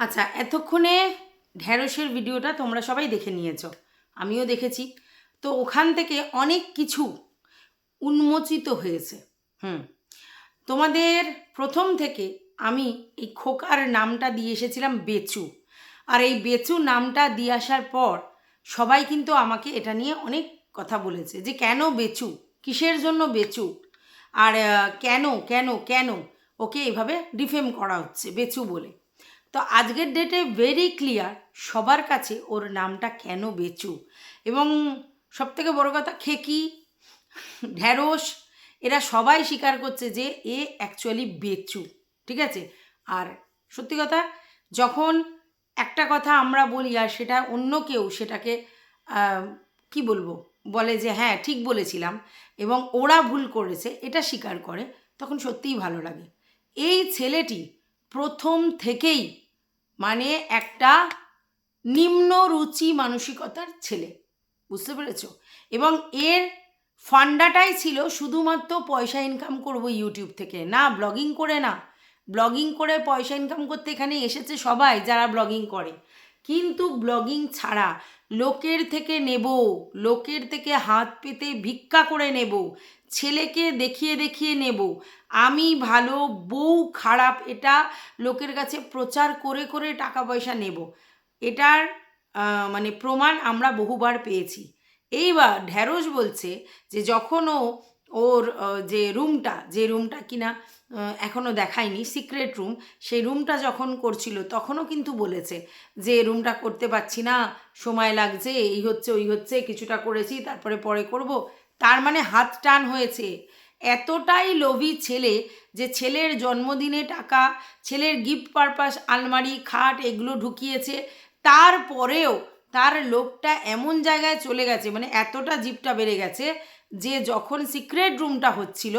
আচ্ছা এতক্ষণে ঢ্যাঁড়সের ভিডিওটা তোমরা সবাই দেখে নিয়েছ, আমিও দেখেছি। তো ওখান থেকে অনেক কিছু উন্মোচিত হয়েছে। হুম, তোমাদের প্রথম থেকে আমি এই খোকার নামটা দিয়ে এসেছিলাম বেচু। আর এই বেচু নামটা দিয়ে আসার পর সবাই কিন্তু আমাকে এটা নিয়ে অনেক কথা বলেছে যে, কেন বেচু? কিসের জন্য বেচু? আর কেন কেন কেন? ওকে এভাবে ডিফেম করা হচ্ছে, বেচু বলে। তো আজকের ডেটে ভেরি ক্লিয়ার সবার কাছে ওর নামটা কেন বেচু? এবং সবথেকে বড় কথা খেকি ঢ্যাঁড়স। এরা সবাই স্বীকার করছে যে এ অ্যাকচুয়ালি বেচু, ঠিক আছে? আর সত্যি কথা, যখন একটা কথা আমরা বলি আর সেটা অন্য কেউ সেটাকে কি বলব? বলে যে হ্যাঁ ঠিক বলেছিলাম এবং ওরা ভুল করেছে, এটা স্বীকার করে, তখন সত্যিই ভালো লাগে। এই ছেলেটি প্রথম থেকেই মানে একটা নিম্ন রুচি মানসিকতার ছেলে। বুঝতে পেরেছ? এবং এর ফান্ডাটাই ছিল শুধুমাত্র পয়সা ইনকাম করব ইউটিউব থেকে। না ব্লগিং করে না। ব্লগিং করে পয়সা ইনকাম করতে এখানে এসেছে সবাই যারা ব্লগিং করে। কিন্তু ব্লগিং ছাড়া লোকের থেকে নেব, লোকের থেকে হাত পেতে ভিক্ষা করে নেব ছেলেকে দেখিয়ে দেখিয়ে নেব। আমি ভালো বউ খারাপ এটা লোকের কাছে প্রচার করে করে টাকা পয়সা নেব। এটার মানে প্রমাণ আমরা বহুবার পেয়েছি। এইবার ঢ্যাঁড়স বলছে যে যখন ও ওর যে রুমটা যে রুমটা কিনা আহ, এখনও দেখায়নি সিক্রেট রুম সেই রুমটা যখন করছিল তখনও কিন্তু বলেছে যে রুমটা করতে পারছি না সময় লাগছে এই হচ্ছে ওই হচ্ছে কিছুটা করেছি তারপরে পরে করব। তার মানে হাত টান হয়েছে। এতটাই লোভী ছেলে যে ছেলের জন্মদিনে টাকা, ছেলের গিফট পারপাস আলমারি, খাট এগুলো ঢুকিয়েছে তারপরেও তার লোকটা এমন জায়গায় চলে গেছে মানে এতটা জিপটা বেড়ে গেছে যে যখন সিক্রেট রুমটা হচ্ছিল,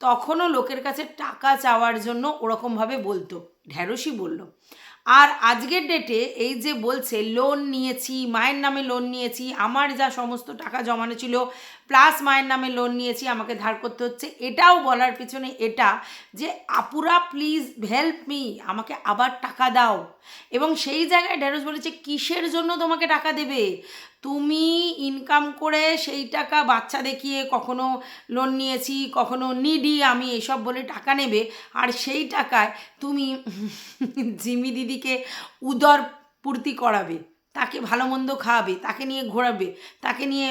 তখনও লোকের কাছে টাকা চাওয়ার জন্য ওরকমভাবে বলতো। ঢ্যাঁড়সই বলল আর আজকের ডেটে এই যে বলছে লোন নিয়েছি, মায়ের নামে লোন নিয়েছি, আমার যা সমস্ত টাকা জমানো ছিল প্লাস মায়ের নামে লোন নিয়েছি, আমাকে ধার করতে হচ্ছে, এটাও বলার পিছনে এটা যে আপুরা প্লিজ হেল্প মি আমাকে আবার টাকা দাও। এবং সেই জায়গায় ঢেঁড়স বলেছে, কিসের জন্য তোমাকে টাকা দেবে? তুমি ইনকাম করে সেই টাকা বাচ্চা দেখিয়ে কখনো লোন নিয়েছি, কখনো নিডি আমি এসব বলে টাকা নেবে, আর সেই টাকায় তুমি জিমি দিদিকে উদর পূর্তি করাবে, তাকে ভালো মন্দ খাওয়াবে, তাকে নিয়ে ঘোরাবে, তাকে নিয়ে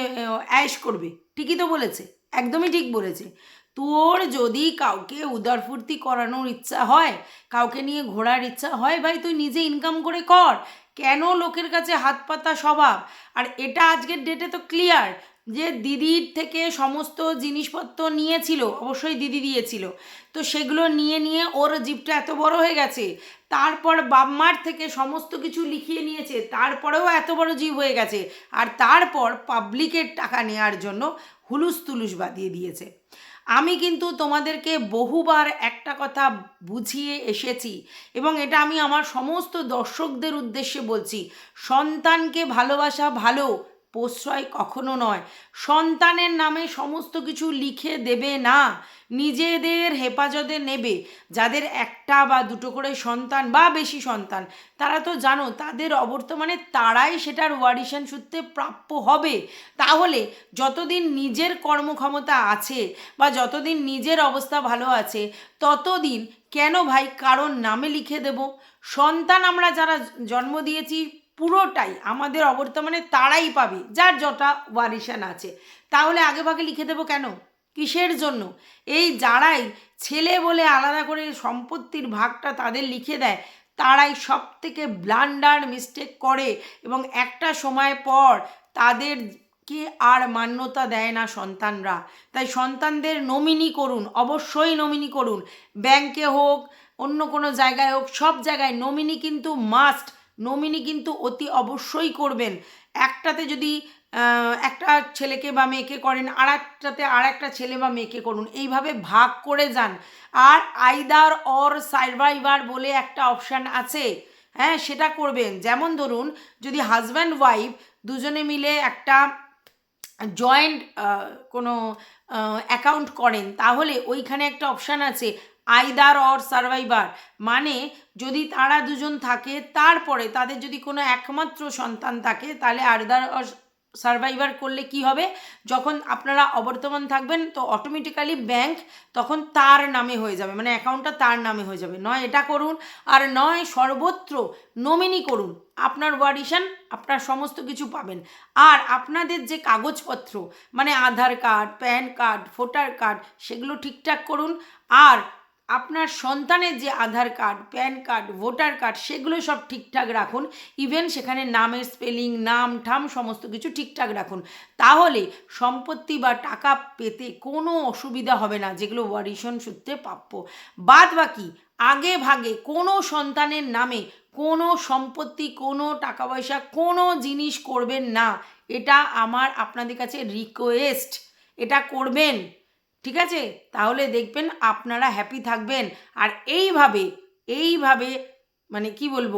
অ্যাশ করবে, ঠিকই তো বলেছে, একদমই ঠিক বলেছে। তোর যদি কাউকে উদারফূর্তি করানোর ইচ্ছা হয়, কাউকে নিয়ে ঘোরার ইচ্ছা হয়, ভাই তুই নিজে ইনকাম করে কর কেন লোকের কাছে হাত পাতা স্বভাব? আর এটা আজকের ডেটে তো ক্লিয়ার যে দিদির থেকে সমস্ত জিনিসপত্র নিয়েছিল, অবশ্যই দিদি দিয়েছিল। তো সেগুলো নিয়ে নিয়ে ওর জিপটা এত বড় হয়ে গেছে, তারপর বাম্মার থেকে সমস্ত কিছু লিখিয়ে নিয়েছে, তারপরেও এত বড় জীব হয়ে গেছে, আর তারপর পাবলিকের টাকা নেওয়ার জন্য হুলুস তুলুস বাঁধিয়ে দিয়েছে। আমি কিন্তু তোমাদেরকে বহুবার একটা কথা বুঝিয়ে এসেছি এবং এটা আমি আমার সমস্ত দর্শকদের উদ্দেশ্যে বলছি। সন্তানকে ভালোবাসা ভালো প্রশ্রয় কখনো নয়। সন্তানের নামে সমস্ত কিছু লিখে দেবে না। নিজেদের হেফাজতে নেবে। যাদের একটা বা দুটো করে সন্তান বা বেশি সন্তান, তারা তো জানো তাদের অবর্তমানে তারাই সেটার ওয়ারিশন সূত্রে প্রাপ্য হবে। তাহলে যতদিন নিজের কর্মক্ষমতা আছে বা যতদিন নিজের অবস্থা ভালো আছে, ততদিন কেন ভাই কারোর নামে লিখে দেব? সন্তান আমরা যারা জন্ম দিয়েছি পুরোটাই আমাদের অবর্তমানে তারাই পাবে, যার যটা ওয়ারিশান আছে। তাহলে আগে ভাগে লিখে দেবো কেন? কিসের জন্য? এই যারাই ছেলে বলে আলাদা করে সম্পত্তির ভাগটা তাদের লিখে দেয়, তারাই সব থেকে ব্লান্ডার মিস্টেক করে এবং একটা সময় পর তাদেরকে আর মান্যতা দেয় না সন্তানরা। তাই সন্তানদের নমিনি করুন, অবশ্যই নমিনি করুন। ব্যাংকে হোক, অন্য কোনো জায়গায় হোক, সব জায়গায় নমিনি কিন্তু মাস্ট নমিনি কিন্তু অতি অবশ্যই করবেন। একটাতে যদি একটা ছেলেকে বা মেয়েকে করেন আর একটাতে আর একটা ছেলে বা মেয়েকে করুন। এইভাবে ভাগ করে যান। আর আইদার অর সার্ভাইভার বলে একটা অপশান আছে। হ্যাঁ সেটা করবেন। যেমন ধরুন, যদি হাজব্যান্ড ওয়াইফ দুজনে মিলে একটা জয়েন্ট কোনো অ্যাকাউন্ট করেন, তাহলে ওইখানে একটা অপশান আছে। Either or survivor. মানে যদি তারা দুজন থাকে, তারপরে তাদের যদি কোনো একমাত্র সন্তান থাকে, তাহলে আইদার অর সার্ভাইভার করলে কি হবে? যখন আপনারা অবর্তমান থাকবেন, তো অটোমেটিক্যালি ব্যাংক তখন তার নামে হয়ে যাবে। মানে অ্যাকাউন্টটা তার নামে হয়ে যাবে। নয়, এটা করুন। আর নয়, সর্বত্র নমিনি করুন। আপনার ওয়ারিশান আপনার সমস্ত কিছু পাবেন। আর আপনাদের যে কাগজপত্র মানে Aadhaar card PAN card voter card সেগুলো ঠিকঠাক করুন। আর আপনার সন্তানের যে Aadhaar card, PAN card, voter card, সেগুলো সব ঠিকঠাক রাখুন। ইভেন সেখানে নামের স্পেলিং নাম, ঠাম সমস্ত কিছু ঠিকঠাক রাখুন। তাহলে সম্পত্তি বা টাকা পেতে কোনো অসুবিধা হবে না, যেগুলো ওয়ারিশন সূত্রে প্রাপ্য। বাদ বাকি, আগে ভাগে কোনো সন্তানের নামে কোনো সম্পত্তি, কোনো টাকা পয়সা কোনো জিনিস করবেন না। এটা আমার, আপনাদের কাছে রিকোয়েস্ট এটা করবেন। ঠিক আছে? তাহলে দেখবেন আপনারা হ্যাপি থাকবেন। আর এইভাবে এইভাবে মানে কি বলব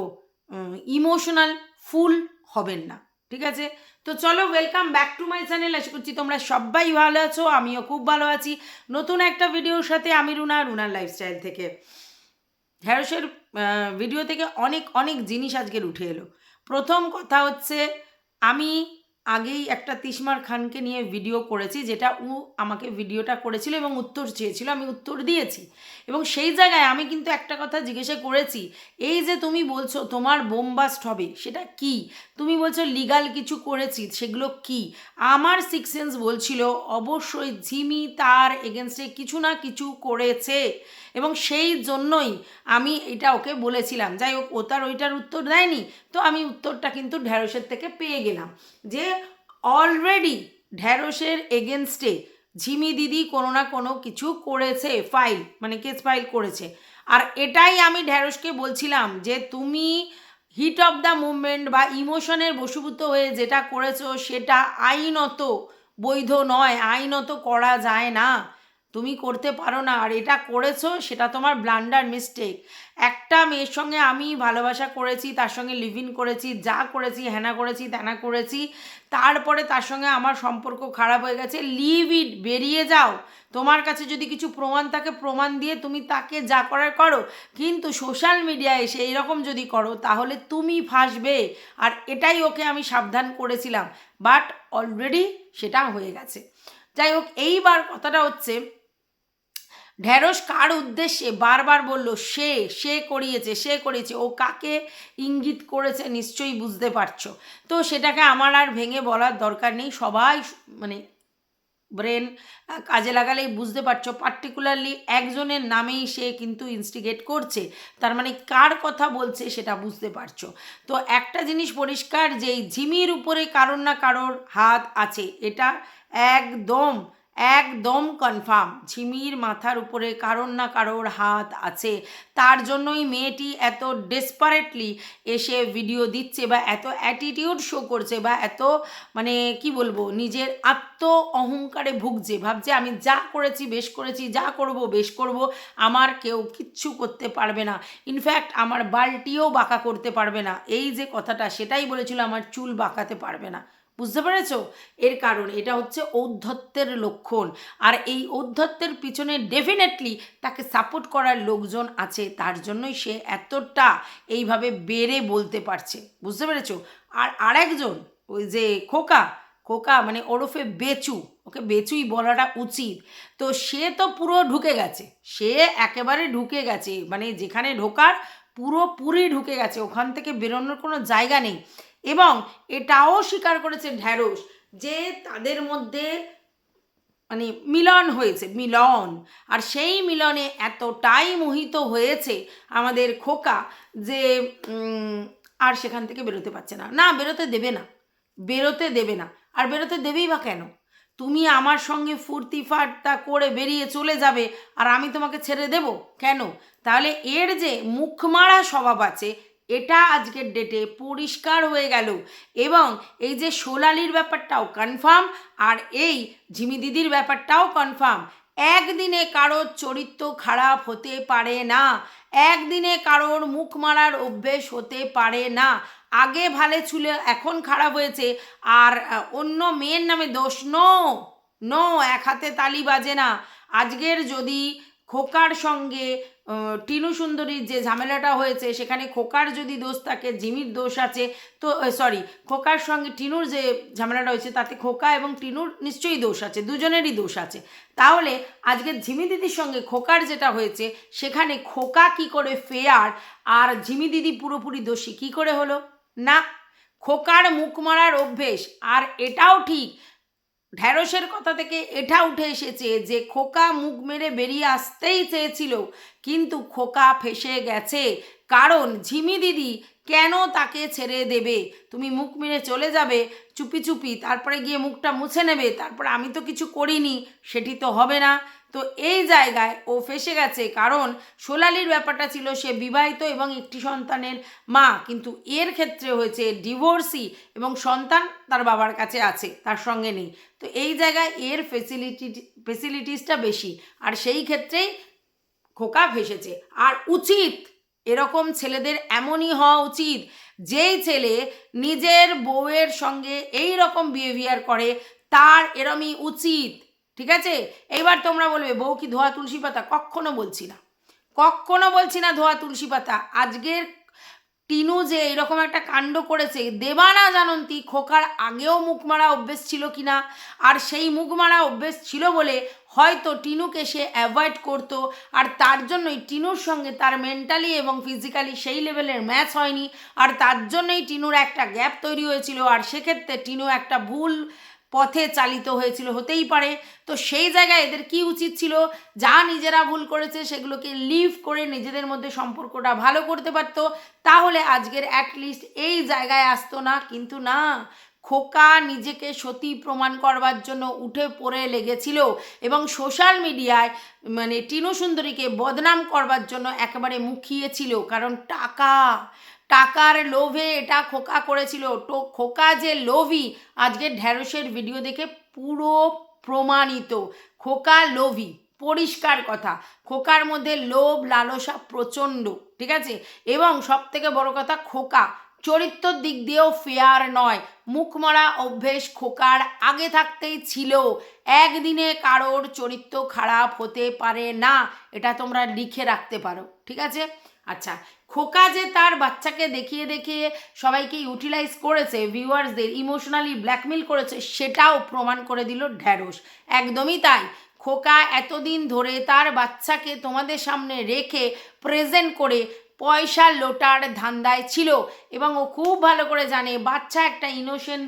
ইমোশনাল ফুল হবেন না। ঠিক আছে? তো চলো welcome back to my channel আশা করছি তোমরা সবাই ভালো আছো, আমিও খুব ভালো আছি। নতুন একটা ভিডিওর সাথে আমি রুনা, রুনার লাইফস্টাইল থেকে। ঢ্যাঁড়সের ভিডিও থেকে অনেক অনেক জিনিস আজকের উঠে এলো। প্রথম কথা হচ্ছে, আমি আগেই একটা তিসমার খানকে নিয়ে ভিডিও করেছি, যেটা ও আমাকে ভিডিওটা করেছিল এবং উত্তর চেয়েছিল, আমি উত্তর দিয়েছি। এবং সেই জায়গায় আমি কিন্তু একটা কথা জিজ্ঞাসা করেছি, এই যে তুমি বলছো তোমার বোমবাস্ট হবে, সেটা কি? তুমি বলছো লিগাল কিছু করেছি, সেগুলো কি? আমার সিক্স সেন্স বলছিল, অবশ্যই ঝিমি তার এগেনস্টে কিছু না কিছু করেছে। এবং সেই জন্যই আমি এটা ওকে বলেছিলাম। যাই হোক, ও তার ওইটার উত্তর দেয়নি, তো আমি উত্তরটা কিন্তু ঢ্যাঁড়সের থেকে পেয়ে গেলাম। যে অলরেডি ঢ্যাঁড়সের এগেনস্টে ঝিমি দিদি কোনো না কোনো কিছু করেছে ফাইল মানে কেস ফাইল করেছে। আর এটাই আমি ঢ্যাঁড়সকে বলছিলাম যে তুমি হিট অফ দ্য মুভমেন্ট বা ইমোশনের বশীভূত হয়ে যেটা করেছ সেটা আইনত বৈধ নয়, আইনত করা যায় না। তুমি করতে পারো না আর এটা করেছ, সেটা তোমার ব্লান্ডার মিস্টেক একটা মেয়ের সঙ্গে আমি ভালোবাসা করেছি, তার সঙ্গে লিভ ইন করেছি, যা করেছি হ্যানা করেছি, তেনা করেছি, তারপরে তার সঙ্গে আমার সম্পর্ক খারাপ হয়ে গেছে লিভ ইট বেরিয়ে যাও। তোমার কাছে যদি কিছু প্রমাণ থাকে, প্রমাণ দিয়ে তুমি তাকে যা করার করো। কিন্তু সোশ্যাল মিডিয়ায় এসে এইরকম যদি করো, তাহলে তুমি ফাঁসবে। আর এটাই ওকে আমি সাবধান করেছিলাম। বাট অলরেডি সেটা হয়ে গেছে। যাই হোক, এইবার কথাটা হচ্ছে ঢ্যাঁড়স কার উদ্দেশ্যে বারবার বলল, সে সে করিয়েছে সে করিয়েছে। ও কাকে ইঙ্গিত করেছে নিশ্চয়ই বুঝতে পারছ। তো সেটাকে আমার আর ভেঙে বলার দরকার নেই। সবাই মানে ব্রেন কাজে লাগালেই বুঝতে পারছ। পার্টিকুলারলি একজনের নামেই সে কিন্তু ইনস্টিগেট করছে। তার মানে কার কথা বলছে সেটা বুঝতে পারছ। তো একটা জিনিস পরিষ্কার যে ঝিমির উপরে কারোর না কারোর হাত আছে, এটা একদম একদম কনফার্ম ঝিমির মাথার উপরে কারোর না কারোর হাত আছে। তার জন্যই মেয়েটি এত ডেসপারেটলি এসে ভিডিও দিচ্ছে বা এত অ্যাটিটিউড শো করছে বা এত মানে কি বলব, নিজের আত্ম অহংকারে ভুগছে। ভাবছে, আমি যা করেছি বেশ করেছি, যা করব বেশ করব, আমার কেউ কিচ্ছু করতে পারবে না। ইনফ্যাক্ট আমার বালটিও বাঁকা করতে পারবে না। এই যে কথাটা, সেটাই বলেছিল, আমার চুল বাঁকাতে পারবে না। বুঝতে পেরেছ? এর কারণ এটা হচ্ছে ঔদ্ধত্যের লক্ষণ। আর এই ঔদ্ধত্যের পিছনে ডেফিনেটলি তাকে সাপোর্ট করার লোকজন আছে, তার জন্যই সে এতটা এইভাবে বেড়ে বলতে পারছে। বুঝতে পেরেছ? আর আরেকজন, ওই যে খোকা খোকা মানে ওরফে বেচু, ওকে বেচুই বলাটা উচিত। তো সে তো পুরো ঢুকে গেছে। সে একেবারে ঢুকে গেছে। মানে যেখানে ঢোকার পুরোপুরি ঢুকে গেছে। ওখান থেকে বেরোনোর কোনো জায়গা নেই। এবং এটাও স্বীকার করেছে ঢ্যাঁড়স যে তাদের মধ্যে মানে মিলন হয়েছে, মিলন। আর সেই মিলনে এতটাই মোহিত হয়েছে আমাদের খোকা যে আর সেখান থেকে বেরোতে পারছে না। না, বেরোতে দেবে না। বেরোতে দেবে না। আর বেরোতে দেবেই বা কেন? তুমি আমার সঙ্গে ফুর্তি ফাটতা করে বেরিয়ে চলে যাবে আর আমি তোমাকে ছেড়ে দেব? কেন? তাহলে এর যে মুখমারা স্বভাব আছে এটা আজকের ডেটে পরিষ্কার হয়ে গেল। এবং এই যে সোলালির ব্যাপারটাও কনফার্ম আর এই ঝিমি দিদির ব্যাপারটাও কনফার্ম একদিনে কারোর চরিত্র খারাপ হতে পারে না। একদিনে কারোর মুখ মারার অভ্যেস হতে পারে না। আগে ভালে ছিল এখন খারাপ হয়েছে। আর অন্য মেয়ের নামে দোষ নো, এক হাতে তালি বাজে না। আজকের যদি খোকার সঙ্গে টিনু সুন্দরীর যে ঝামেলাটা হয়েছে, সেখানে খোকার যদি দোষ থাকে, জিমির দোষ আছে, তো সরি খোকার সঙ্গে টিনুর যে ঝামেলাটা হয়েছে, তাতে খোকা এবং টিনুর নিশ্চয়ই দোষ আছে, দুজনেরই দোষ আছে। তাহলে আজকে ঝিমি দিদির সঙ্গে খোকার যেটা হয়েছে, সেখানে খোকা কি করে ফেয়ার আর ঝিমি দিদি পুরোপুরি দোষী, কি করে হলো? না, খোকার মুখ মারার অভ্যেস, আর এটাও ঠিক ঢ্যাঁড়সের কথা থেকে এটা উঠে এসেছে যে খোকা মুখ মেরে বেরিয়ে আসতেই চেয়েছিল, কিন্তু খোকা ফেসে গেছে। কারণ ঝিমি দিদি কেন তাকে ছেড়ে দেবে? তুমি মুখ মেরে চলে যাবে, চুপি চুপি, তারপরে গিয়ে মুখটা মুছে নেবে, তারপরে আমি তো কিছু করিনি, সেটি তো হবে না। তো এই জায়গায় ও ফেসে গেছে, কারণ সোলালির ব্যাপারটা ছিল সে বিবাহিত এবং একটি সন্তানের মা, কিন্তু এর ক্ষেত্রে হয়েছে ডিভোর্সি এবং সন্তান তার বাবার কাছে আছে, তার সঙ্গে নেই। তো এই জায়গায় এর ফেসিলিটি ফেসিলিটিসটা বেশি, আর সেই ক্ষেত্রেই খোকা ফেসেছে। আর উচিত এরকম ছেলেদের এমনই হওয়া উচিত, যেই ছেলে নিজের বউয়ের সঙ্গে এই রকম বিহেভিয়ার করে, তার এরমই উচিত, ঠিক আছে? এইবার তোমরা বলবে, বউ কি ধোয়া তুলসী পাতা? কখনো বলছি না। কখনো বলছি না ধোয়া তুলসী পাতা। আজকের টিনু যে এরকম একটা কাণ্ড করেছে, দেবানা জানন্তি খোকার আগেও মুখ মারা অভ্যেস ছিল কিনা? আর সেই মুখ মারা অভ্যেস ছিল বলে হয়তো টিনুকে সে অ্যাভয়েড করতো, আর তার জন্যই টিনুর সঙ্গে তার মেন্টালি এবং ফিজিক্যালি সেই লেভেলের ম্যাচ হয়নি, আর তার জন্যই টিনুর একটা গ্যাপ তৈরি হয়েছিল, আর সেক্ষেত্রে টিনু একটা ভুল পথে চালিত হয়েছিল, হতেই পারে। তো সেই জায়গায় এদের কি উচিত ছিল? যা নিজেরা ভুল করেছে সেগুলোকে লিভ করে নিজেদের মধ্যে সম্পর্কটা ভালো করতে পারতো। তাহলে আজকের অ্যাটলিস্ট এই জায়গায় আসতো না। কিন্তু না, খোকা নিজেকে সতী প্রমাণ করবার জন্য উঠে পড়ে লেগেছিল এবং সোশ্যাল মিডিয়ায় মানে টিনু সুন্দরীকে বদনাম করবার জন্য একেবারে মুখিয়েছিল। কারণ টাকা টাকার লোভে এটা খোকা করেছিল। তো খোকা যে লোভী, আজকে ঢ্যাঁড়সের ভিডিও দেখে পুরো প্রমাণিত। খোকা লোভী, পরিষ্কার কথা। খোকার মধ্যে লোভ, লালসা প্রচণ্ড, ঠিক আছে? এবং সব থেকে বড় কথা, খোকা চরিত্রর দিক দিয়েও ফেয়ার নয়। মুখমরা অভ্যেস খোকার আগে থাকতেই ছিল। একদিনে কারোর চরিত্র খারাপ হতে পারে না, এটা তোমরা লিখে রাখতে পারো, ঠিক আছে? আচ্ছা খোকা যে তার বাচ্চাকে দেখিয়ে দেখিয়ে সবাইকে ইউটিলাইজ করেছে ভিউয়ার্সদের ইমোশনালি ব্ল্যাকমেল করেছে, সেটাও প্রমাণ করে দিল ঢ্যাঁড়স। একদমই তাই। খোকা এতদিন ধরে তার বাচ্চাকে তোমাদের সামনে রেখে প্রেজেন্ট করে পয়সা লোটার ধান্দায় ছিল। এবং ও খুব ভালো করে জানে, বাচ্চা একটা ইনোসেন্ট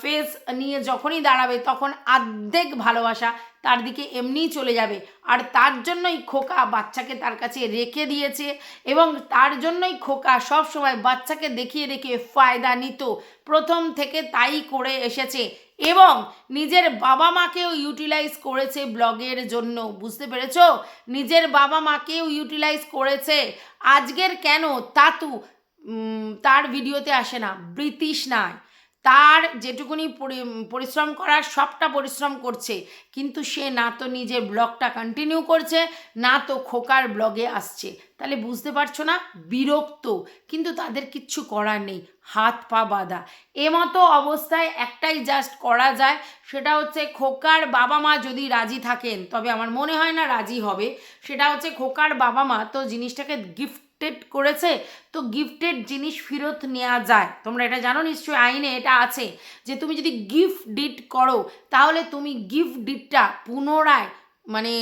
ফেস নিয়ে যখনই দাঁড়াবে তখন আর্ধেক ভালোবাসা তার দিকে এমনিই চলে যাবে। আর তার জন্যই খোকা বাচ্চাকে তার কাছে রেখে দিয়েছে এবং তার জন্যই খোকা সব সময় বাচ্চাকে দেখিয়ে দেখিয়ে ফায়দা নিত। প্রথম থেকে তাই করে এসেছে এবং নিজের বাবা মাকেও ইউটিলাইজ করেছে ব্লগের জন্য। বুঝতে পেরেছ? নিজের বাবা মাকেও ইউটিলাইজ করেছে। আজকের কেন? তাতু তার ভিডিওতে আসে না ব্রিটিশ নয় তার যেটুকুনি পরিশ্রম করার সবটা পরিশ্রম করছে, কিন্তু সে না তো নিজের ব্লগটা কন্টিনিউ করছে, না তো খোকার ব্লগে আসছে। তাহলে বুঝতে পারছ না, বিরক্ত। কিন্তু তাদের কিচ্ছু করার নেই। হাত পা বাঁধা। এমতো অবস্থায় একটাই জাস্ট করা যায়, সেটা হচ্ছে খোকার বাবা মা যদি রাজি থাকেন, তবে আমার মনে হয় না রাজি হবে, সেটা হচ্ছে খোকার বাবা মা তো জিনিসটাকে গিফটেড করেছে, তো গিফটেড জিনিস ফেরত নেওয়া যায়। তোমরা এটা জানো নিশ্চয়ই, আইনে এটা আছে যে তুমি যদি গিফট ডিট করো, তাহলে তুমি গিফট ডিটটা পুনরায় মানে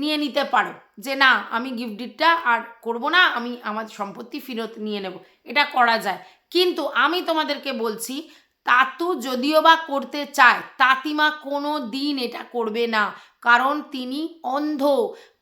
নিয়ে নিতে পারো যে না, আমি গিফট ডিটটা আর করব না, আমি আমার সম্পত্তি ফেরত নিয়ে নেব। এটা করা যায়। কিন্তু আমি তোমাদেরকে বলছি, তাতু যদিও বা করতে চায়, তাতিমা কোনো দিন এটা করবে না। কারণ তিনি অন্ধ।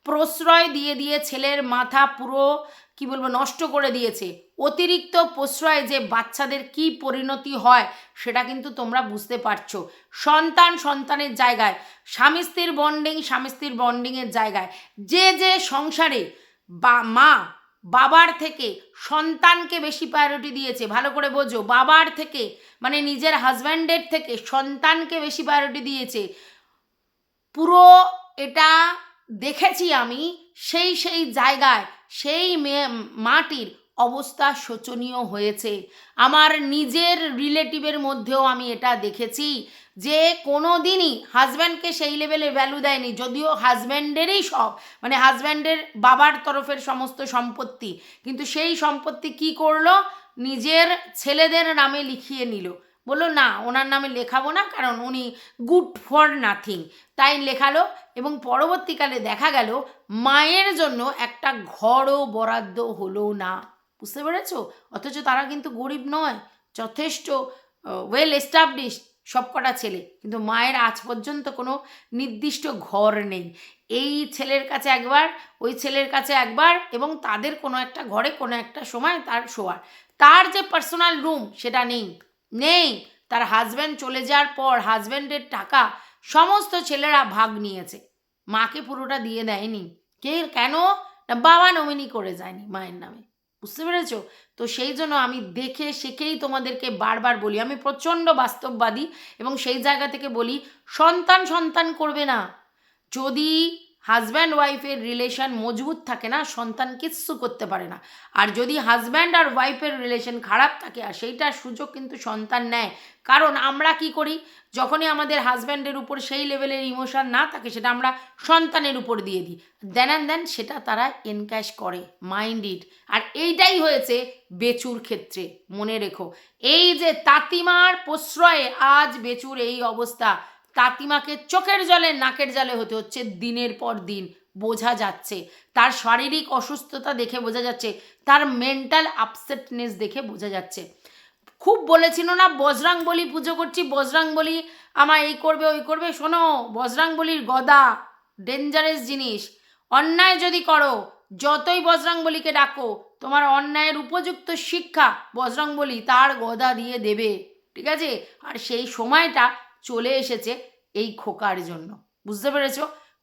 প্রশ্রয় দিয়ে দিয়ে ছেলের মাথা পুরো, কি বলব, নষ্ট করে দিয়েছে। অতিরিক্ত প্রশ্রয় যে বাচ্চাদের কি পরিণতি হয়, সেটা কিন্তু তোমরা বুঝতে পারছ। সন্তান সন্তানের জায়গায়, স্বামী স্ত্রীর বন্ডিং স্বামী স্ত্রীর বন্ডিংয়ের জায়গায়। যে যে সংসারে বা মা বাবার থেকে সন্তানকে বেশি প্রায়োরিটি দিয়েছে। ভালো করে বোঝো, বাবার থেকে মানে নিজের হাজব্যান্ডের থেকে সন্তানকে বেশি প্রায়োরিটি দিয়েছে। পুরো এটা দেখেছি আমি, সেই সেই জায়গায়, সেই মাটির অবস্থা শোচনীয় হয়েছে। আমার নিজের রিলেটিভের মধ্যেও আমি এটা দেখেছি। যে কোনো দিনই হাজব্যান্ডকে সেই লেভেলে ভ্যালু দেয়নি, যদিও হাজব্যান্ডেরই সব মানে হাজব্যান্ডের বাবার তরফের সমস্ত সম্পত্তি, কিন্তু সেই সম্পত্তি কি করল? নিজের ছেলেদের নামে লিখিয়ে নিল। বলল, না, ওনার নামে লেখাবো না, কারণ উনি গুড ফর নাথিং তাই লেখালো এবং পরবর্তীকালে দেখা গেল, মায়ের জন্য একটা ঘরও বরাদ্দ হলো না। বুঝতে পেরেছ? অথচ তারা কিন্তু গরিব নয়, যথেষ্ট ওয়েল এস্টাবলিশ সব কটা ছেলে, কিন্তু মায়ের আজ পর্যন্ত কোনো নির্দিষ্ট ঘর নেই। এই ছেলের কাছে একবার, ওই ছেলের কাছে একবার এবং তাদের কোনো একটা ঘরে কোনো একটা সময় তার শোয়ার। তার যে পার্সোনাল রুম সেটা নেই। নেই। তার হাজব্যান্ড চলে যাওয়ার পর হাজব্যান্ডের টাকা সমস্ত ছেলেরা ভাগ নিয়েছে। মাকে পুরোটা দিয়ে দেয়নি। কে কেন? বাবা নমিনি করে যায়নি মায়ের নামে। বুঝতে পেরেছ? তো সেই জন্য আমি দেখে শিখেই তোমাদেরকে বারবার বলি, আমি প্রচণ্ড বাস্তববাদী এবং সেই জায়গা থেকে বলি, সন্তান সন্তান করবে না। যদি হাজব্যান্ড ওয়াইফের রিলেশন মজবুত থাকে না, সন্তান কিচ্ছু করতে পারে না। আর যদি হাজব্যান্ড আর ওয়াইফের রিলেশন খারাপ থাকে, আর সেইটার সুযোগ কিন্তু সন্তান নেয়। কারণ আমরা কি করি? যখনই আমাদের হাজব্যান্ডের উপর সেই লেভেলের ইমোশন না থাকে, সেটা আমরা সন্তানের উপর দিয়ে দিই। দেন অ্যান্ড দেন সেটা তারা এনক্যাশ করে, মাইন্ড ইট। আর এইটাই হয়েছে বেচুর ক্ষেত্রে, মনে রেখো। এই যে তাতিমার প্রশ্রয়ে আজ বেচুর এই অবস্থা তাতিমাকে চোখের জলে, নাকের জলে হতে হচ্ছে। দিনের পর দিন বোঝা যাচ্ছে। তার শারীরিক অসুস্থতা দেখে বোঝা যাচ্ছে। তার মেন্টাল আপসেটনেস দেখে বোঝা যাচ্ছে। খুব বলেছিল না, বজরাং বলি পুজো করছি, বজরাং বলি আমার এই করবে, ওই করবে। শোনো, বজরাং বলির গদা ডেঞ্জারাস জিনিস। অন্যায় যদি করো, যতই বজরাং বলিকে ডাকো, তোমার অন্যায়ের উপযুক্ত শিক্ষা বজরাং বলি তার গদা দিয়ে দেবে। ঠিক আছে? আর সেই সময়টা চলে এসেছে এই খোকার জন্য। বুঝতে পেরেছ?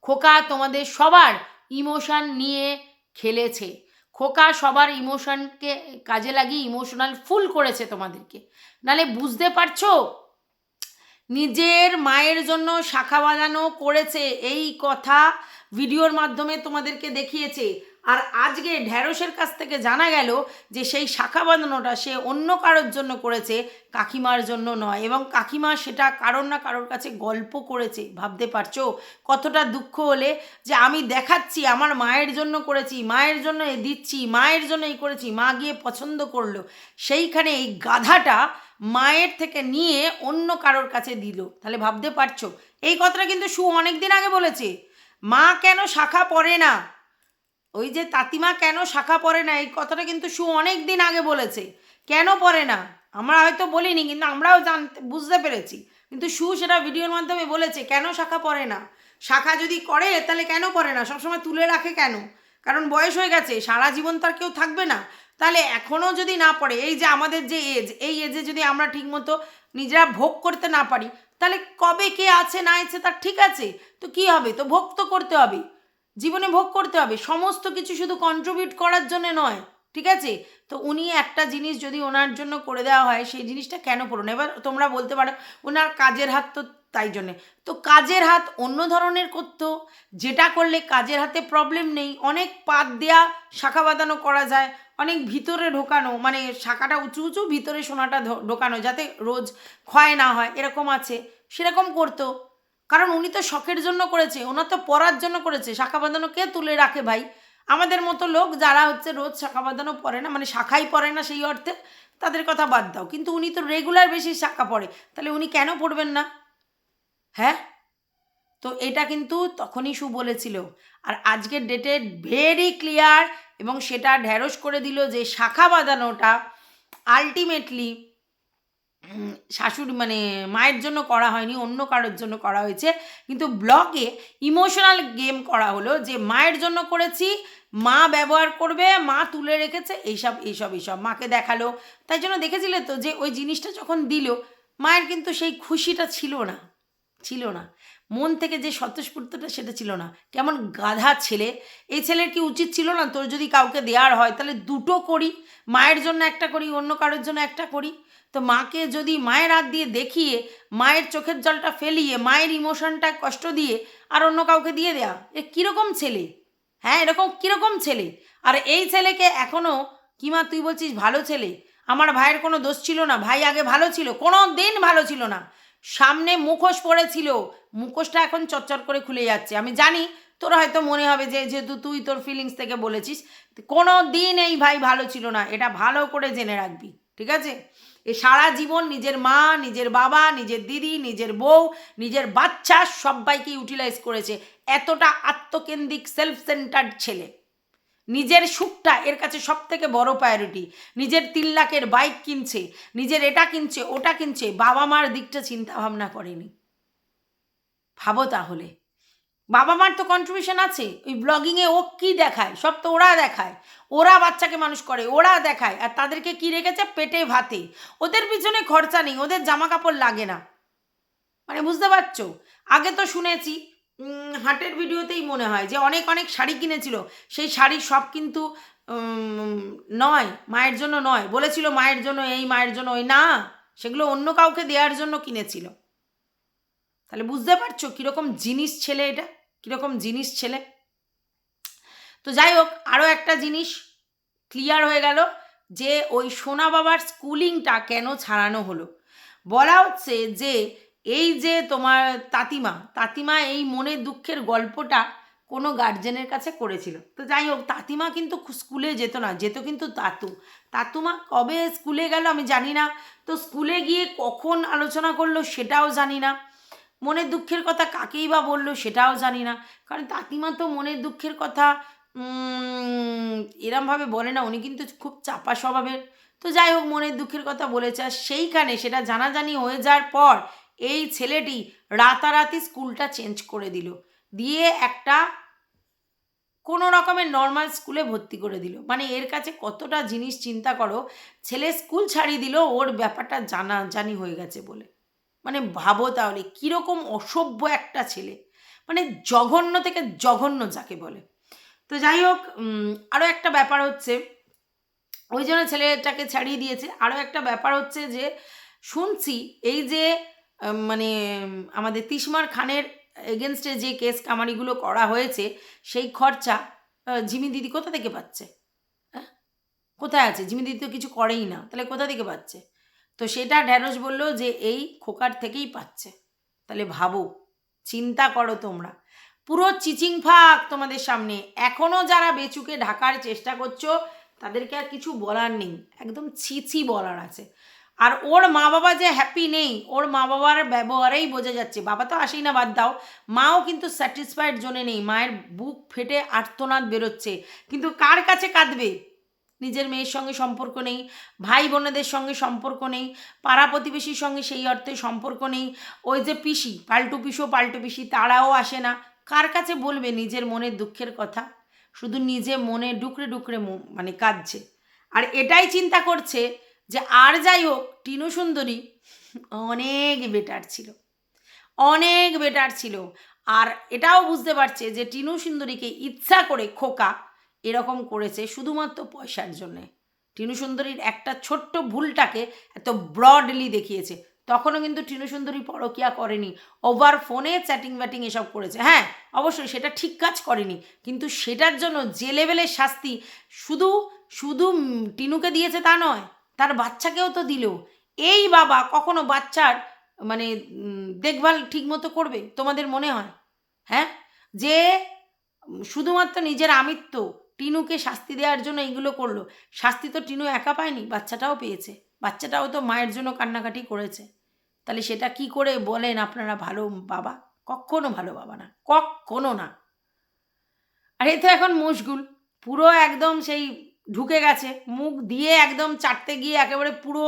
খোকা তোমাদের সবার ইমোশন নিয়ে খেলেছে। খোকা সবার ইমোশনকে কাজে লাগিয়ে ইমোশনাল ফুল করেছে তোমাদেরকে। নালে বুঝতে পারছ? নিজের মায়ের জন্য শাখা বাঁধানো করেছে, এই কথা ভিডিওর মাধ্যমে তোমাদেরকে দেখিয়েছে। আর আজকে ঢ্যাঁড়সের কাছ থেকে জানা গেল যে সেই শাখা বাঁধানোটা সে অন্য কারোর জন্য করেছে, কাকিমার জন্য নয়। এবং কাকিমা সেটা কারোর না কারোর কাছে গল্প করেছে, ভাবতে পারছ? কতটা দুঃখ হলে যে আমি দেখাচ্ছি, আমার মায়ের জন্য করেছি, মায়ের জন্য দিচ্ছি, মায়ের জন্য এই করেছি, মা গিয়ে পছন্দ করল। সেইখানে এই গাধাটা মায়ের থেকে নিয়ে অন্য কারোর কাছে দিল। তাহলে ভাবতে পারছ? এই কথাটা কিন্তু সু অনেক দিন আগে বলেছে। মা কেন শাখা পড়ে না? ওই যে তাতিমা কেন শাখা পরে না? এই কথাটা কিন্তু সু অনেক দিন আগে বলেছে। কেন পড়ে না? আমরা হয়তো বলিনি, কিন্তু আমরাও জানতে, বুঝতে পেরেছি। কিন্তু সু সেটা ভিডিওর মাধ্যমে বলেছে, কেন শাখা পরে না? শাখা যদি করে, তাহলে কেন পড়ে না? সবসময় তুলে রাখে কেন? কারণ বয়স হয়ে গেছে, সারা জীবন তার কেউ থাকবে না। তাহলে এখনও যদি না পড়ে, এই যে আমাদের যে এজ এই এজে যদি আমরা ঠিকমতো নিজেরা ভোগ করতে না পারি, তাহলে কবে কে আছে, না আছে, তার ঠিক আছে। তো কি হবে? তো ভোগ তো করতে হবে। জীবনে ভোগ করতে হবে। সমস্ত কিছু শুধু কন্ট্রিবিউট করার জন্য নয়, ঠিক আছে? তো উনি একটা জিনিস যদি ওনার জন্য করে দেওয়া হয়, সেই জিনিসটা কেন পড়ুন? এবার তোমরা বলতে পারো, ওনার কাজের হাত তো তাই জন্যে। তো কাজের হাত অন্য ধরনের করতো, যেটা করলে কাজের হাতে প্রবলেম নেই। অনেক পাত দেয়া শাখা বাঁধানো করা যায়, অনেক ভিতরে ঢোকানো মানে শাখাটা উঁচু উঁচু, ভিতরে সোনাটা ঢোকানো যাতে রোজ ক্ষয় না হয়, এরকম আছে। সেরকম করতো। কারণ উনি তো শখের জন্য করেছে, ওনার তো পড়ার জন্য করেছে। শাখা বাঁধানো কে তুলে রাখে ভাই? আমাদের মতো লোক যারা হচ্ছে রোজ শাখা বাঁধানো পড়ে না মানে শাখাই পড়ে না সেই অর্থে, তাদের কথা বাদ দাও। কিন্তু উনি তো রেগুলার বেশি শাখা পড়ে, তাহলে উনি কেন পড়বেন না? হ্যাঁ? তো এটা কিন্তু তখনই সু বলেছিল। আর আজকের ডেটে ভেরি ক্লিয়ার এবং সেটা ঢ্যাঁড়স করে দিল যে শাখা বাঁধানোটা আলটিমেটলি শাশুড়ি মানে মায়ের জন্য করা হয়নি, অন্য কারোর জন্য করা হয়েছে। কিন্তু ব্লগে ইমোশনাল গেম করা হলো যে মায়ের জন্য করেছি, মা ব্যবহার করবে, মা তুলে রেখেছে, এইসব এইসব এইসব মাকে দেখাল। তাই জন্য দেখেছিলে তো যে ওই জিনিসটা যখন দিল, মায়ের কিন্তু সেই খুশিটা ছিল না ছিল না। মন থেকে যে স্বতঃস্ফূর্তটা সেটা ছিল না। কেমন গাধা ছেলে, এই ছেলের কি উচিত ছিল না তোর যদি কাউকে দেওয়ার হয়, তাহলে দুটো করি, মায়ের জন্য একটা করি, অন্য কারোর জন্য একটা করি? তো মাকে যদি মায়ের হাত দিয়ে দেখিয়ে, মায়ের চোখের জলটা ফেলিয়ে, মায়ের ইমোশনটা কষ্ট দিয়ে আর অন্য কাউকে দিয়ে দেয়া, এ কীরকম ছেলে? হ্যাঁ এরকম কীরকম ছেলে? আর এই ছেলেকে এখনও কিমা তুই বলছিস, ভালো ছেলে? আমার ভাইয়ের কোনো দোষ ছিল না, ভাই আগে ভালো ছিল কোনো দিন ভালো ছিল না। সামনে মুখোশ পড়েছিল, মুখোশটা এখন চচ্চর করে খুলে যাচ্ছে। আমি জানি, তোর হয়তো মনে হবে যে, যেহেতু তুই তোর ফিলিংস থেকে বলেছিস কোনো দিন এই ভাই ভালো ছিল না, এটা ভালো করে জেনে রাখবি, ঠিক আছে? এ সারা জীবন নিজের মা, নিজের বাবা, নিজের দিদি, নিজের বউ, নিজের বাচ্চা সবাইকে ইউটিলাইজ করেছে। এতটা আত্মকেন্দ্রিক সেলফ সেন্টার্ড ছেলে। নিজের সুখটা এর কাছে সব থেকে বড় প্রায়োরিটি নিজের তিন লাখের বাইক কিনছে, নিজের এটা কিনছে, ওটা কিনছে বাবা মার দিকটা চিন্তা ভাবনা করেনি। ভাবো তাহলে। বাবা মার তো কন্ট্রিবিউশন আছে। ওই ব্লগিংয়ে ও কি দেখায়? সব তো ওরা দেখায়। ওরা বাচ্চাকে মানুষ করে, ওরা দেখায়। আর তাদেরকে কি রেখেছে? পেটে ভাতে। ওদের পিছনে খরচা নেই, ওদের জামা কাপড় লাগে না। মানে বুঝতে পারছ? আগে তো শুনেছি হাটের ভিডিওতেই মনে হয় যে অনেক অনেক শাড়ি কিনেছিল। সেই শাড়ি সব কিন্তু নয়, মায়ের জন্য নয়। বলেছিল মায়ের জন্য এই, মায়ের জন্য ওই। না, সেগুলো অন্য কাউকে দেওয়ার জন্য কিনেছিল। তাহলে বুঝতে পারছ কীরকম জিনিস ছেলে এটা? কীরকম জিনিস ছেলে? তো যাই হোক আরও একটা জিনিস ক্লিয়ার হয়ে গেল যে ওই সোনা বাবার স্কুলিংটা কেন ছাড়ানো হলো। বলা হচ্ছে যে এই যে তোমার তাতিমা তাতিমা এই মনের দুঃখের গল্পটা কোনো গার্জেনের কাছে করেছিল। তো যাই হোক, তাতিমা কিন্তু স্কুলে যেত না, যেত কিন্তু তাতু। তাতুমা কবে স্কুলে গেল আমি জানি না। তো স্কুলে গিয়ে কখন আলোচনা করল সেটাও জানি না। মনের দুঃখের কথা কাকেই বা বলল সেটাও জানি না। কারণ তাতিমা তো মনের দুঃখের কথা এরমভাবে বলে না, উনি কিন্তু খুব চাপা স্বভাবের। তো যাই হোক মনের দুঃখের কথা বলেছে। আর সেইখানে সেটা জানাজানি হয়ে যাওয়ার পর এই ছেলেটি রাতারাতি স্কুলটা চেঞ্জ করে দিল। দিয়ে একটা কোনো রকমের নর্মাল স্কুলে ভর্তি করে দিল। মানে এর কাছে কতটা জিনিস চিন্তা করো, ছেলে স্কুল ছাড়িয়ে দিল, ওর ব্যাপারটা জানা জানি হয়ে গেছে বলে। মানে ভাবো তাহলে, কীরকম অসভ্য একটা ছেলে। মানে জঘন্য থেকে জঘন্য যাকে বলে। তো যাই হোক আরও একটা ব্যাপার হচ্ছে, ওই জন্য ছেলেটাকে ছাড়িয়ে দিয়েছে। আরও একটা ব্যাপার হচ্ছে যে, শুনছি এই যে মানে আমাদের তিসমার খানের এগেনস্টে যে কেস কামারিগুলো করা হয়েছে, সেই খরচা জিমি দিদি কোথা থেকে পাচ্ছে? হ্যাঁ? কোথায় আছে? জিমি দিদি তো কিছু করেই না। তাহলে কোথা থেকে পাচ্ছে? তো সেটা ঢ্যাঁড়স বলল যে, এই খোকার থেকেই পাচ্ছে। তাহলে ভাবো, চিন্তা করো তোমরা। পুরো চিচিং ফাঁক তোমাদের সামনে। এখনও যারা বেচুকে ঢাকার চেষ্টা করছ, তাদেরকে আর কিছু বলার নেই। একদম ছিছি বলার আছে। আর ওর মা বাবা যে হ্যাপি নেই, ওর মা বাবার ব্যবহারেই বোঝা যাচ্ছে। বাবা তো আসেই না, বাদ দাও। মাও কিন্তু স্যাটিসফাইড জোনে নেই। মায়ের বুক ফেটে আর্তনাদ বেরোচ্ছে। কিন্তু কার কাছে কাঁদবে? নিজের মেয়ের সঙ্গে সম্পর্ক নেই ভাই বোনেদের সঙ্গে সম্পর্ক নেই, পাড়া প্রতিবেশীর সঙ্গে সেই অর্থে সম্পর্ক নেই। ওই যে পিসি, পাল্টু পিসো, পাল্টু পিসি, তারাও আসে না। কার কাছে বলবে নিজের মনের দুঃখের কথা? শুধু নিজে মনে ডুকরে ডুকরে মানে কাঁদছে। আর এটাই চিন্তা করছে যে আর যাই হোক, টিনু সুন্দরী অনেক বেটার ছিল। অনেক বেটার ছিল। আর এটাও বুঝতে পারছে যে টিনু সুন্দরীকে ইচ্ছা করে খোকা এরকম করেছে শুধুমাত্র পয়সার জন্যে। টিনু সুন্দরীর একটা ছোট্ট ভুলটাকে এত ব্রডলি দেখিয়েছে। তখনও কিন্তু টিনু সুন্দরী পরকিয়া করেনি। ওভার ফোনে চ্যাটিং ব্যাটিং এসব করেছে। হ্যাঁ অবশ্যই সেটা ঠিক কাজ করেনি। কিন্তু সেটার জন্য যে লেভেলের শাস্তি শুধু শুধু টিনুকে দিয়েছে তা নয়, তার বাচ্চাকেও তো দিল। এই বাবা কখনো বাচ্চার মানে দেখভাল ঠিকমতো করবে? তোমাদের মনে হয়? হ্যাঁ? যে শুধুমাত্র নিজের আমিত্ব টিনুকে শাস্তি দেওয়ার জন্য এইগুলো করল। শাস্তি তো টিনু একা পায়নি, বাচ্চাটাও পেয়েছে। বাচ্চাটাও তো মায়ের জন্য কান্নাকাটি করেছে। তাহলে সেটা কি করে বলেন আপনারা ভালো বাবা? কখনো ভালো বাবা না, কখনো না। আর এ তো এখন মশগুল পুরো একদম সেই ঢুকে গেছে, মুখ দিয়ে একদম চাটতে গিয়ে একেবারে পুরো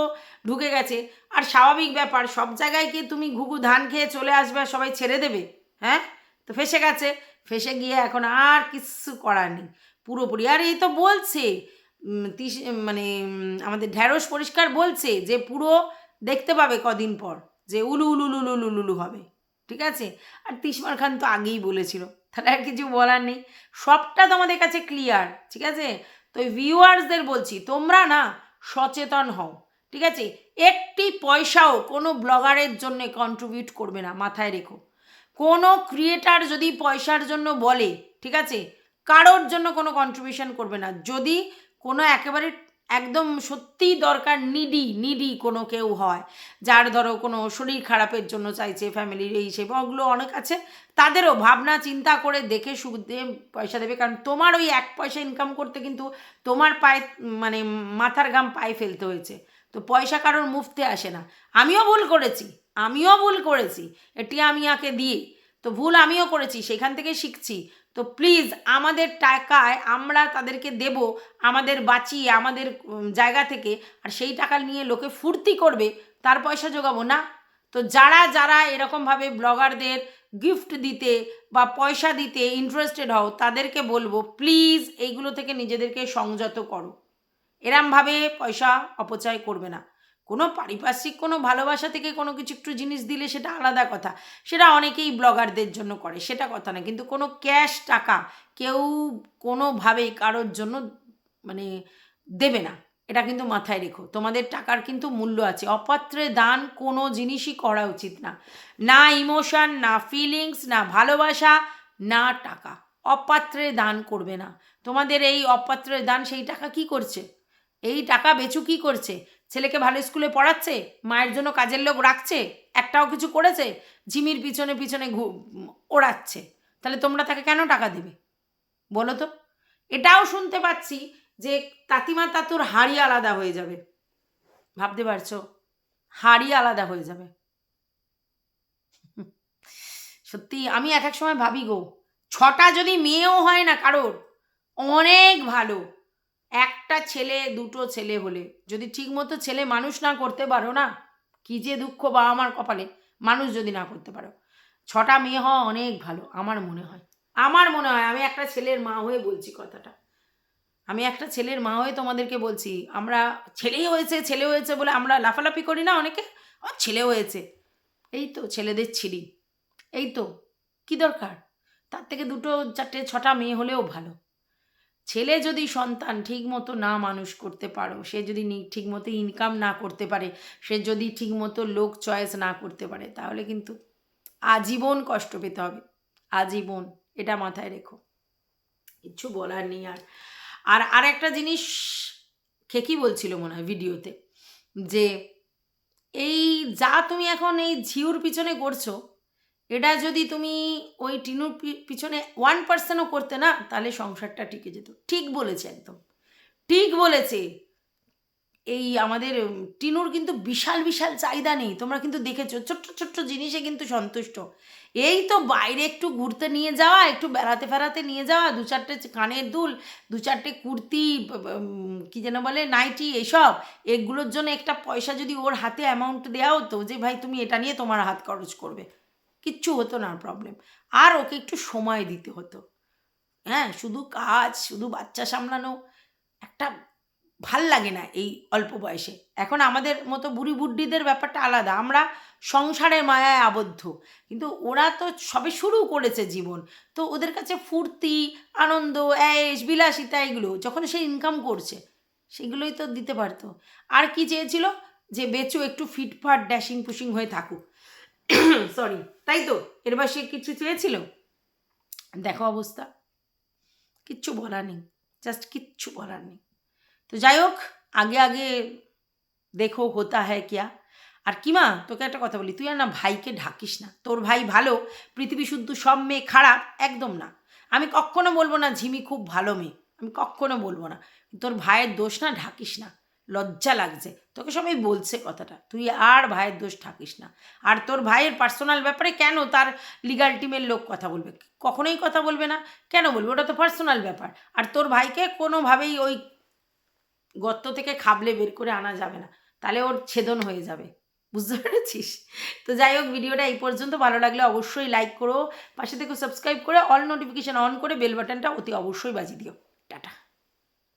ঢুকে গেছে। আর স্বাভাবিক ব্যাপার, সব জায়গায় কি তুমি ঘুঘু ধান খেয়ে চলে আসবে সবাই ছেড়ে দেবে? হ্যাঁ? তো ফেসে গেছে, ফেসে গিয়ে এখন আর কিছু করার নেই। পুরোপুরি। আর এই তো বলছে মানে আমাদের ঢ্যাঁড়স পরিষ্কার বলছে যে পুরো দেখতে পাবে কদিন পর যে উলু উলু লুলু লুলু হবে। ঠিক আছে? আর তিসমার খান তো আগেই বলেছিল, তাহলে আর কিছু বলার নেই। সবটা তোমাদের কাছে ক্লিয়ার ঠিক আছে? তো ভিউয়ার্সদের বলছি, তোমরা না সচেতন হও, ঠিক আছে? একটি পয়সাও কোনো ব্লগারের জন্য কন্ট্রিবিউট করবে না, মাথায় রেখো। কোনো ক্রিয়েটার যদি পয়সার জন্য বলে, ঠিক আছে? কারোর জন্য কোনো কন্ট্রিবিউশন করবে না। যদি কোনো একেবারে একদম সত্যিই দরকার নিডি নিডি কোনো কেউ হয়, যার ধরো কোনো শরীর খারাপের জন্য চাইছে ফ্যামিলির এই সেই ওগুলো অনেক আছে, তাদেরও ভাবনা, চিন্তা করে দেখে সুখ পয়সা দেবে। কারণ তোমার ওই এক পয়সা ইনকাম করতে কিন্তু তোমার পায়ে মানে মাথার ঘাম পায়ে ফেলতে হয়েছে। তো পয়সা কারোর মুফতে আসে না। আমিও ভুল করেছি, আমিও ভুল করেছি। এটি আমি আকে দিয়ে। তো ভুল আমিও করেছি, সেখান থেকে শিখছি। তো প্লিজ আমাদের টাকায় আমরা তাদেরকে দেব, আমাদের বাঁচিয়ে, আমাদের জায়গা থেকে, আর সেই টাকা নিয়ে লোকে ফুর্তি করবে, তার পয়সা জোগাবো না। তো যারা যারা এরকমভাবে ব্লগারদের গিফট দিতে বা পয়সা দিতে ইন্টারেস্টেড হও, তাদেরকে বলব প্লিজ এইগুলো থেকে নিজেদেরকে সংযত করো। এরমভাবে পয়সা অপচয় করবে না। কোনো পারিপার্শ্বিক, কোনো ভালোবাসা থেকে কোনো কিছু একটু জিনিস দিলে সেটা আলাদা কথা। সেটা অনেকেই ব্লগারদের জন্য করে, সেটা কথা না। কিন্তু কোনো ক্যাশ টাকা কেউ কোনোভাবেই কারোর জন্য মানে দেবে না। এটা কিন্তু মাথায় রেখো। তোমাদের টাকার কিন্তু মূল্য আছে। অপাত্রে দান কোনো জিনিসই করা উচিত না। না ইমোশন, না ফিলিংস, না ভালোবাসা, না টাকা। অপাত্রে দান করবে না। তোমাদের এই অপাত্রের দান সেই টাকা কি করছে? এই টাকা বেচু কি করছে? ছেলেকে ভালো স্কুলে পড়াচ্ছে, মায়ের জন্য কাজের লোক রাখছে, একটাও কিছু করেছে, ঝিমির পিছনে পিছনে ওড়াচ্ছে। তাহলে তোমরা তাকে কেন টাকা দেবে? বলো তো। এটাও শুনতে পাচ্ছি যে তাতিমা তাতুর হাড়ি আলাদা হয়ে যাবে। ভাবতে পারছ? হাড়ি আলাদা হয়ে যাবে। সত্যি, আমি এক এক সময় ভাবি গো, ছটা যদি মেয়েও হয় না কারোর, অনেক ভালো। একটা ছেলে, দুটো ছেলে হলে। যদি ঠিকমতো ছেলে মানুষ না করতে পারো না, কি যে দুঃখ বা আমার কপালে, মানুষ যদি না করতে পারো। ছটা মেয়ে হওয়া অনেক ভালো, আমার মনে হয়। আমার মনে হয় আমি একটা ছেলের মা হয়ে বলছি কথাটা। আমি একটা ছেলের মা হয়ে তোমাদেরকে বলছি, আমরা ছেলেই হয়েছে, ছেলে হয়েছে বলে আমরা লাফালাফি করি না অনেকে? ও ছেলে হয়েছে। এই তো ছেলেদের ছিলি এই তো, কি দরকার? তার থেকে দুটো, চারটে, ছটা মেয়ে হলেও ভালো। ছেলে যদি সন্তান ঠিকমতো না মানুষ করতে পারো, সে যদি ঠিকমতো ইনকাম না করতে পারে, সে যদি ঠিকমতো লোক চয়েস না করতে পারে, তাহলে কিন্তু আজীবন কষ্ট পেতে হবে। আজীবন, এটা মাথায় রেখো। কিচ্ছু বলার নেই আর। আর আর একটা জিনিস খেকি বলছিল মনে হয় ভিডিওতে? যে এই যা তুমি এখন এই ঝিউর পিছনে করছ এটা যদি তুমি ওই টিনুর পিছনে ওয়ান পার্সেন্টও করতে না, তাহলে সংসারটা টিকে যেত। ঠিক বলেছে একদম। ঠিক বলেছে। এই আমাদের টিনুর কিন্তু বিশাল বিশাল চাহিদা নেই। তোমরা কিন্তু দেখেছ, ছোট্ট ছোট্ট জিনিসে কিন্তু সন্তুষ্ট। এই তো বাইরে একটু ঘুরতে নিয়ে যাওয়া, একটু বেড়াতে ফেরাতে নিয়ে যাওয়া, দু চারটে কানের দুল, দু চারটে কুর্তি কি যেন বলে, নাইটি, এসব, এগুলোর জন্য একটা পয়সা যদি ওর হাতে অ্যামাউন্ট দেওয়া হতো যে, ভাই, তুমি এটা নিয়ে তোমার হাত খরচ করবে। কিচ্ছু হতো না প্রবলেম আর ওকে একটু সময় দিতে হতো। হ্যাঁ শুধু কাজ, শুধু বাচ্চা সামলানো, একটা ভালো লাগে না এই অল্প বয়সে। এখন আমাদের মতো বুড়ি বুড্ডিদের ব্যাপারটা আলাদা। আমরা সংসারের মায়ায় আবদ্ধ। কিন্তু ওরা তো সবে শুরু করেছে জীবন। তো ওদের কাছে ফুর্তি, আনন্দ অ্যাশ বিলাসিতা এগুলো, যখন সে ইনকাম করছে, সেগুলোই তো দিতে পারতো। আর কি চেয়েছিল? যে বেচু একটু ফিটফাট ড্যাশিং পুশিং হয়ে থাকুক। সরি তাই তো এরবার সে কিছু চেয়েছিল? দেখো অবস্থা। কিচ্ছু বলার নেই জাস্ট কিচ্ছু বলার নেই। তো যাই হোক, আগে আগে দেখো হোতা হ্যায় কিয়া। আর কিমা, তোকে একটা কথা বলি, তুই আর না ভাইকে ঢাকিস না। তোর ভাই ভালো, পৃথিবী শুদ্ধ, সব মেয়ে খারাপ, একদম না। আমি কখনো বলব না, ঝিমি খুব ভালো মেয়ে। আমি কখনো বলব না। তোর ভাইয়ের দোষ না, ঢাকিস না। লজ্জা লাগছে। তোকে সবাই বলছে কথাটা। তুই আর ভাইয়ের দোষ থাকিস না। আর তোর ভাইয়ের পার্সোনাল ব্যাপারে কেন তার লিগাল টিমের লোক কথা বলবে? কখনোই কথা বলবে না। কেন বলবে? ওটা তো পার্সোনাল ব্যাপার। আর তোর ভাইকে কোনোভাবেই ওই গর্ত থেকে খাবলে বের করে আনা যাবে না। তাহলে ওর ছেদন হয়ে যাবে। বুঝতে পেরেছিস? তো যাই হোক, ভিডিওটা এই পর্যন্ত। ভালো লাগলে অবশ্যই লাইক করো। পাশে থেকে সাবস্ক্রাইব করে অল নোটিফিকেশান অন করে বেল বাটনটা অতি অবশ্যই বাজিয়ে দিও। টাটা।